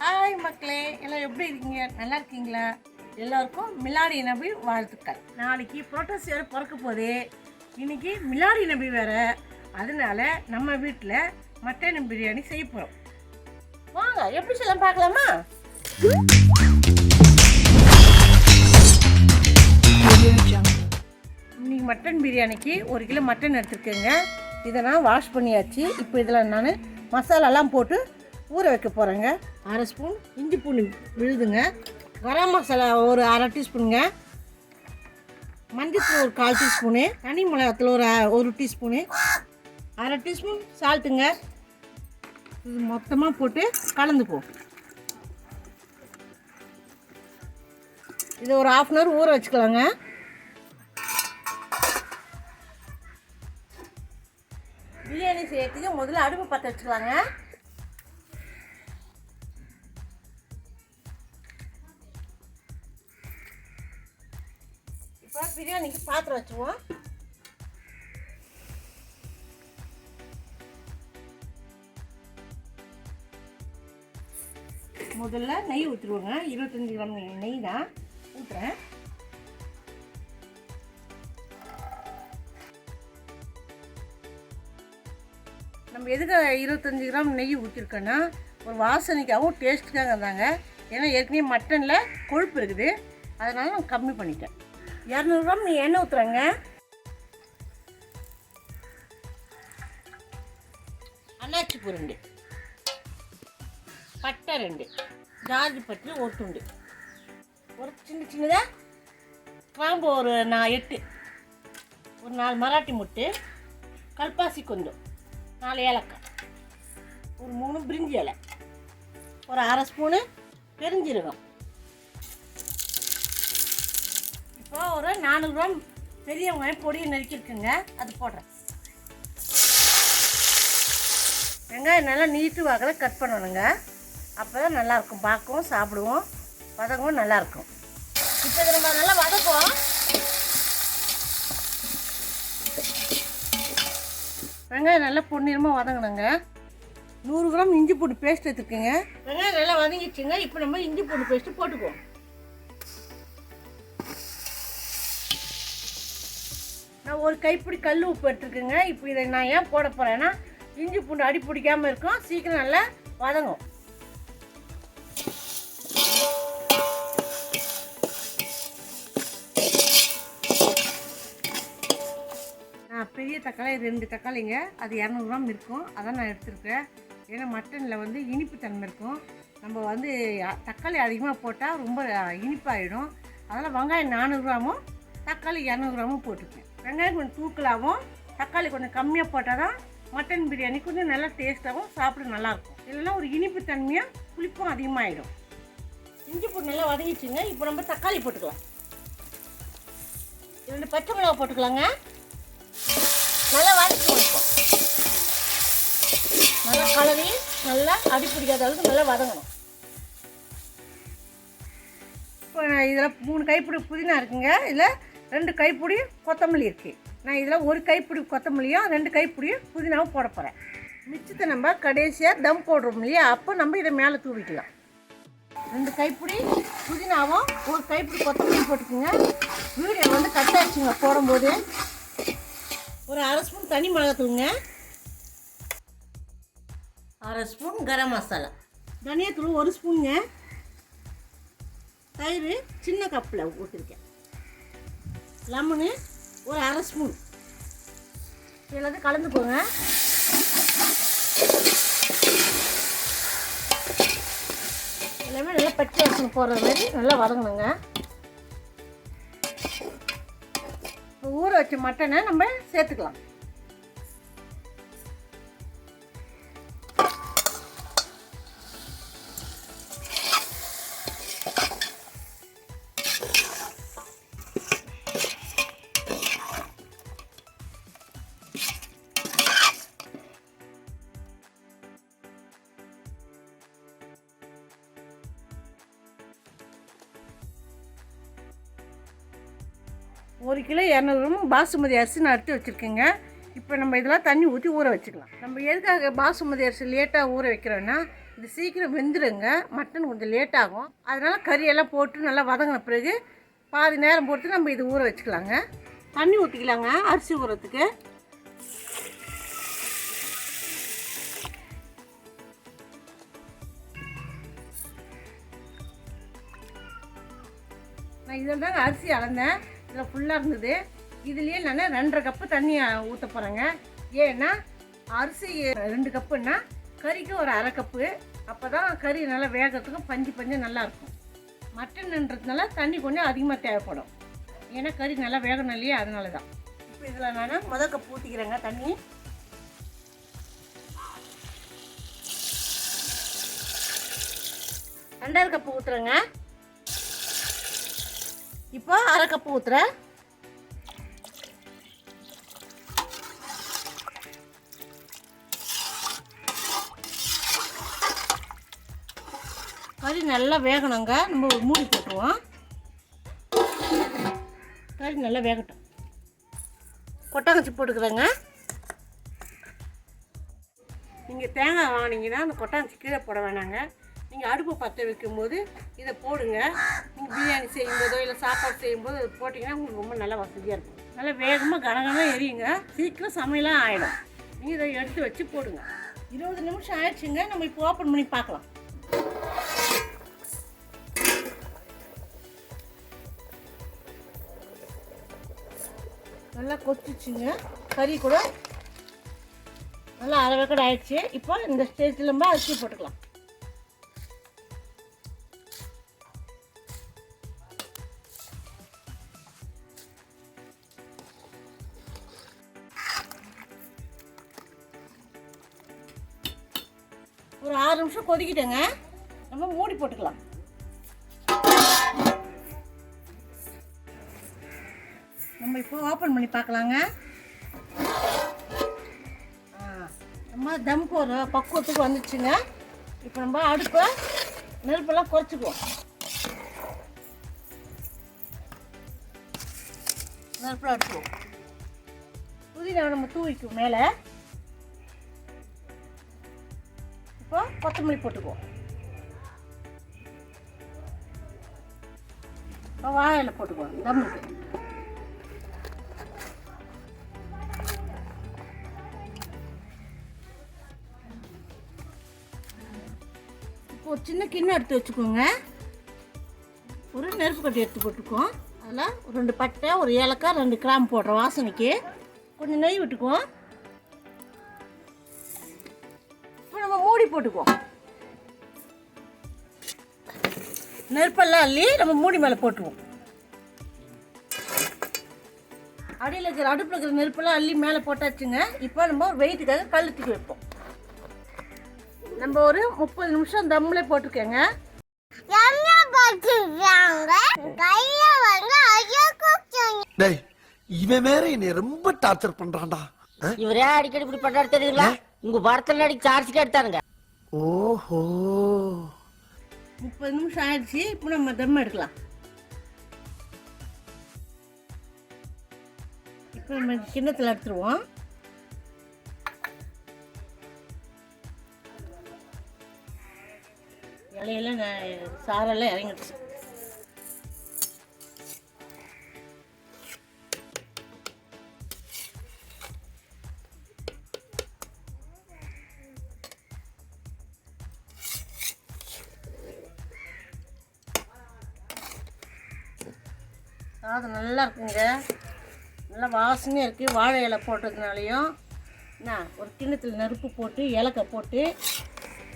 Hi மக்களே எல்லாம் எப்படி இருக்கீங்க? நல்லா இருக்கீங்களா? எல்லோருக்கும் மிலாடி நபி வாழ்த்துக்கள். நாளைக்கு புரோட்டஸ் வேறு பிறக்க போதே இன்னைக்கு மிலாடி நபி வேறு. அதனால நம்ம வீட்டில் மட்டன் பிரியாணி செய்ய போகிறோம் வாங்க எப்படி செய்யலாம் பார்க்கலாமா? இன்றைக்கி மட்டன் பிரியாணிக்கு ஒரு கிலோ மட்டன் எடுத்துருக்கேங்க. இதை நான் வாஷ் பண்ணியாச்சு. இப்போ இதில் நான் மசாலாலாம் போட்டு ஊற வைக்க போகிறேங்க அரை ஸ்பூன் இஞ்சி பூண்டு விழுதுங்க. கரம் மசாலா ஒரு அரை டீஸ்பூனுங்க. மஞ்சத்தூள் ஒரு கால் டீஸ்பூனு. தனி மிளகாத்தில் ஒரு ஒரு டீஸ்பூனு. அரை டீஸ்பூன் சால்ட்டுங்க. இது மொத்தமாக போட்டு கலந்துப்போம் இது ஒரு ஆஃப் அன் ஹவர் ஊற வச்சுக்கலாங்க. பிரியாணி செய்யறதுக்கு முதல்ல அடுப்பு பற்ற வச்சுக்கலாங்க. பிரியாணிக்கு பாத்திரம் வச்சுருவோம். முதல்ல நெய் ஊற்றுருவோங்க இருபத்தஞ்சி கிராம் நெய் தான் ஊற்றுறேன் நம்ம எதுக்கு இருபத்தஞ்சி கிராம் நெய் ஊற்றிருக்கோன்னா ஒரு வாசனைக்காகவும் டேஸ்ட்டுக்காக இருந்தாங்க ஏன்னா ஏற்கனவே மட்டனில் கொழுப்பு இருக்குது. அதனால் நான் கம்மி பண்ணிட்டேன். இரநூறுவா நீ எண்ணெய் ஊற்றுறேங்க அன்னாச்சி பூ ரெண்டு. பட்டை ரெண்டு. ஜாதி பட்டி ஒரு துண்டு. ஒரு சின்ன சின்னதாக கிராம்பு ஒரு நான் எட்டு. ஒரு நாலு மராட்டி முட்டு. கல்பாசி கொஞ்சம் நாலு ஏலக்காய். ஒரு மூணு பிரிஞ்சி இலை. ஒரு அரை ஸ்பூனு பெருஞ்சீரகம். இப்போ ஒரு நானூறு கிராம் பெரிய வெங்காயம் பொடியை நறுக்கிருக்குங்க அது போடுறேன். வெங்காயம் நல்லா நீட்டு வாக்கில் கட் பண்ணணுங்க. அப்போ தான் நல்லாயிருக்கும். பார்க்கவும் சாப்பிடுவோம். வதங்கவும் நல்லாயிருக்கும். இப்போ இதை நம்ம நல்லா வதக்குவோம். வெங்காயம் நல்லா பொன்னிறமாக வதங்கணுங்க. நூறு கிராம் இஞ்சி பூண்டு பேஸ்ட் எடுத்துருக்கேங்க. வெங்காயம் நல்லா வதங்கிடுச்சுங்க. இப்போ நம்ம இஞ்சி பூண்டு பேஸ்ட்டு போட்டுக்குவோம். ஒரு கைப்பிடி கல் உப்பு எடுத்துருக்குங்க இப்போ இதை நான் ஏன் போட போகிறேன்னா இஞ்சி பூண்டு அடி பிடிக்காமல் இருக்கும். சீக்கிரம் நல்லா வதங்கும். நான் பெரிய தக்காளி ரெண்டு தக்காளிங்க. அது இரநூறுவா இருக்கும். அதான் நான் எடுத்திருக்கேன். ஏன்னா மட்டனில் வந்து இனிப்பு தன்மை இருக்கும். நம்ம வந்து தக்காளி அதிகமாக போட்டால் ரொம்ப இனிப்பாகிடும் அதனால் வெங்காயம் நானூறு கிராமும் தக்காளி இரநூறு கிராமும் போட்டிருக்கேன் வெங்காயம் கொஞ்சம் தூக்கலாகவும் தக்காளி கொஞ்சம் கம்மியாக போட்டால் தான் மட்டன் பிரியாணி கொஞ்சம் நல்லா டேஸ்ட்டாகவும் சாப்பிட நல்லாயிருக்கும். இல்லைன்னா ஒரு இனிப்பு தன்மையாக புளிப்பும் அதிகமாகிடும் இஞ்சி பூண்டு நல்லா வதங்கிச்சுங்க இப்போ நம்ம தக்காளி போட்டுக்கலாம். ரெண்டு பச்சை மிளகா போட்டுக்கலாங்க. நல்லா வதக்கி இப்போ நல்லா கலரி நல்லா அடி பிடிக்காத அளவுக்கு நல்லா வதங்கணும். இப்போ இதில் மூணு கைப்பிடி புதினா இருக்குங்க. இதில் ரெண்டு கைப்பிடி கொத்தமல்லி இருக்குது நான் இதில் ஒரு கைப்பிடி கொத்தமல்லியும் ரெண்டு கைப்பிடியும் புதினாவும் போட போகிறேன் மிச்சத்தை நம்ம கடைசியாக தம் போடுறோம் இல்லையா? அப்போ நம்ம இதை மேலே தூவிக்கலாம். ரெண்டு கைப்பிடி புதினாவும் ஒரு கைப்பிடி கொத்தமல்லி போட்டுக்கோங்க. வீடியோ வந்து கட் ஆயிடுச்சுங்க போடும்போது. ஒரு அரை ஸ்பூன் தனி மிளகாத்தூளுங்க அரை ஸ்பூன் கரம் மசாலா. தனியாத்தூள் ஒரு ஸ்பூனுங்க. தயிர் சின்ன கப்பில் ஊற்றிருக்கேன் லெமனு ஒரு அரை ஸ்பூன். எல்லாத்தையும் கலந்துக்கோங்க எல்லாமே நல்லா பச்சை வாசனை போடுற மாதிரி நல்லா வதங்கணுங்க. இப்போ ஊற வச்ச மட்டனை நம்ம சேர்த்துக்கலாம். ஒரு கிலோ இரநூறு பாசுமதி அரிசி நான் எடுத்து வச்சுருக்கேங்க. இப்போ நம்ம இதெல்லாம் தண்ணி ஊற்றி ஊற வச்சுக்கலாம். நம்ம எதுக்காக பாசுமதி அரிசி லேட்டாக ஊற வைக்கிறோன்னா இது சீக்கிரம் வெந்துடுங்க மட்டன் கொஞ்சம் லேட்டாகும் அதனால் கறியெல்லாம் போட்டு நல்லா வதங்கின பிறகு பாதி நேரம் போட்டு நம்ம இது ஊற வச்சுக்கலாங்க. தண்ணி ஊற்றிக்கலாங்க அரிசி ஊறத்துக்கு நான் இதில் தாங்க அரிசி அளந்தேன். இதில் ஃபுல்லாக இருந்தது. இதுலேயே நான் ரெண்டரை கப்பு தண்ணியை ஊற்ற போகிறேங்க ஏன்னா அரிசி ரெண்டு கப்புன்னா கறிக்கு ஒரு அரை கப்பு அப்போ தான் கறி நல்லா வேகிறதுக்கும் பஞ்சு பஞ்சு நல்லாயிருக்கும் மட்டன்ன்றதுனால தண்ணி கொஞ்சம் அதிகமாக தேவைப்படும். ஏன்னா கறி நல்லா வேகணும் இல்லையா? அதனால தான் இப்போ இதில் நான் முத கப்பு ஊற்றிக்கிறேங்க தண்ணி. ரெண்டாயிரம் கப்பு ஊற்றுறேங்க இப்போ அரை கப்பு ஊற்றுறேன் கறி நல்லா வேகணுங்க. நம்ம ஒரு மூடி போட்டுருவோம். கறி நல்லா வேகட்டும். கொட்டாங்கச்சி போட்டுக்கிறேங்க. நீங்கள் தேங்காய் வாங்கினீங்கன்னா அந்த கொட்டாங்கச்சி கீழே போட வேணாங்க. நீங்கள் அடுப்பை பற்ற வைக்கும்போது இதை போடுங்க. நீங்கள் பிரியாணி செய்யும்போதோ இல்லை சாப்பாடு செய்யும்போது போட்டிங்கன்னா உங்களுக்கு ரொம்ப நல்லா வசதியாக இருக்கும். நல்லா வேகமாக கனகனமாக எரியுங்க. சீக்கிரம் சமையலாம் ஆகிடும் நீங்கள் இதை எடுத்து வச்சு போடுங்க. இருபது நிமிஷம் ஆயிடுச்சுங்க. நம்ம இப்போ ஓப்பன் பண்ணி பார்க்கலாம். நல்லா கொதிச்சுங்க கறி கூட நல்லா அரை வேக்கடை ஆயிடுச்சு. இப்போ இந்த ஸ்டேஜில் நம்ம அரிசி போட்டுக்கலாம். கொதிக்கிட்டேங்க. நம்ம மூடி போட்டுக்கலாம். நம்ம இப்போ ஓப்பன் பண்ணி பார்க்கலாங்க. நம்ம தம்க்கு ஒரு பக்குவத்துக்கு வந்துச்சுங்க. இப்போ நம்ம அடுப்பை நெருப்பெல்லாம் குறைச்சிக்குவோம். நெருப்பெல்லாம் எடுத்துக்குவோம். புதினா நம்ம தூவிக்கும் மேலே. இப்போ கொத்தமல்லி போட்டுக்குவோம். இப்போ வாழையில போட்டுக்குவோம் தம்முக்கு இப்போ ஒரு சின்ன கிண்ணம் எடுத்து வச்சுக்கோங்க. ஒரு நெருப்பு கட்டி எடுத்து போட்டுக்குவோம். அதில் ரெண்டு பட்டை ஒரு ஏலக்காய் ரெண்டு கிராம் போடுறோம் வாசனைக்கு கொஞ்சம் நெய் விட்டுக்குவோம். போட்டுக்குவோம். நெருப்பெல்லாம் அள்ளி நம்ம மூடி மேலே போட்டுருவோம். அடியில் இருக்கிற அடுப்பில் இருக்கிற நெருப்பெல்லாம் அள்ளி மேலே போட்டாச்சுங்க. இப்போ நம்ம ஒரு வெயிட்டுக்காக கல் தூக்கி வைப்போம். நம்ம ஒரு முப்பது நிமிஷம் தம்மில் டேய் இவன் வேற என்னை ரொம்ப டார்ச்சர் பண்றான்டா? இவரே அடிக்கடி இப்படி பண்றாரு தெரியுங்களா உங்க படத்துல நடிக்க சார்ஜ் எடுத்தாருங்க. ஓஹோ. முப்பது நிமிஷம் ஆயிடுச்சு இப்போ நம்ம தம் எடுக்கலாம். இப்போ நம்ம கிண்ணத்தில் எடுத்துருவோம். இலையெல்லாம் சாரெல்லாம் இறங்கிடுச்சு. சாதம் நல்லா இருக்குங்க நல்லா வாசனையாக இருக்குது வாழை இலை போட்டதுனாலையும். என்ன ஒரு கிண்ணத்தில் நெருப்பு போட்டு ஏலக்காய் போட்டு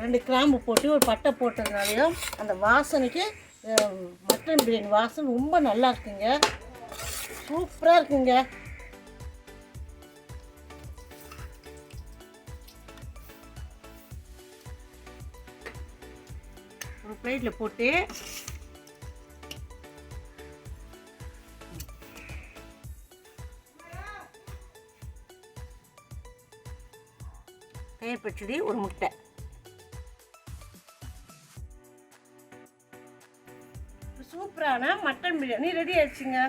ரெண்டு கிராம்பு போட்டு ஒரு பட்டை போட்டதுனாலையும் அந்த வாசனைக்கு மட்டன் பிரியாணி வாசனை ரொம்ப நல்லா இருக்குங்க சூப்பராக இருக்குங்க. ஒரு பிளேட்டில் போட்டு தயிர் பச்சடி ஒரு முட்டை. சூப்பரான மட்டன் பிரியாணி ரெடி ஆயிடுச்சுங்க.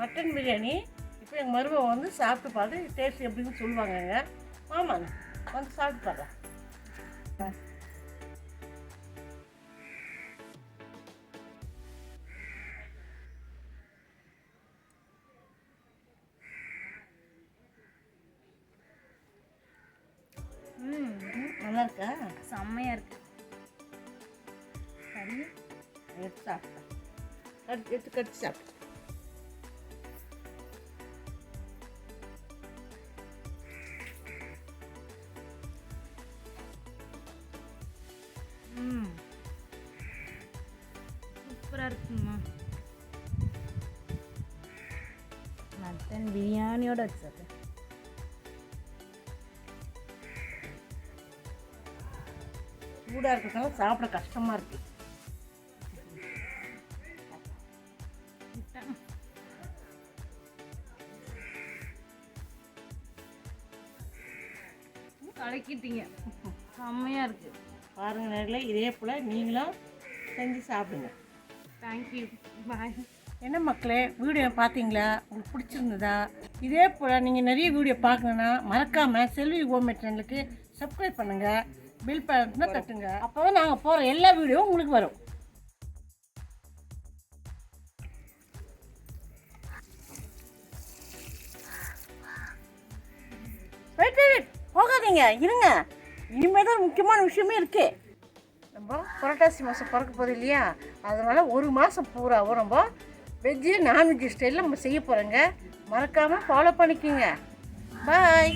மட்டன் பிரியாணி இப்போ எங்கள் மருமகன் வந்து சாப்பிட்டு பார்த்து டேஸ்ட் எப்படின்னு சொல்லுவாங்கங்க. ஆமாங்க வந்து சாப்பிட்டு பார்க்கலாம். சாப்பிட்டேன். கடிச்சு எடுத்து கடிச்சு சாப்பிட்டேன். சூப்பராக இருக்குங்கம்மா. மட்டன் பிரியாணியோட வச்சு சூடாக இருக்கிறதுனால சாப்பிட கஷ்டமாக இருக்குது கலக்கிட்டீங்க செம்மையாக இருக்குது பாருங்கள் நேரில் இதே போல் நீங்களும் செஞ்சு சாப்பிடுங்க. தேங்க்யூ பாய் என்ன மக்களே வீடியோ பார்த்தீங்களா? உங்களுக்கு பிடிச்சிருந்ததா? இதே போல் நீங்கள் நிறைய வீடியோ பார்க்கணுன்னா மறக்காமல் செல்வி ஹோம்மேட் சேனலுக்கு சப்ஸ்கிரைப் பண்ணுங்கள் பில் பட்டனை தட்டுங்க. அப்போ தான் நாங்கள் போகிற எல்லா வீடியோவும் உங்களுக்கு வரும். வெயிட் வெயிட் போகாதீங்க இருங்க. இனிமேல் தான் முக்கியமான விஷயமே இருக்கு. நம்ம புரட்டாசி மாதம் பிறக்க போகுது இல்லையா? அதனால் ஒரு மாதம் பூராவும் நம்ம வெஜ்ஜு நான்வெஜ் ஸ்டைலில் நம்ம செய்ய போகிறோங்க மறக்காமல் ஃபாலோ பண்ணிக்கோங்க. பாய்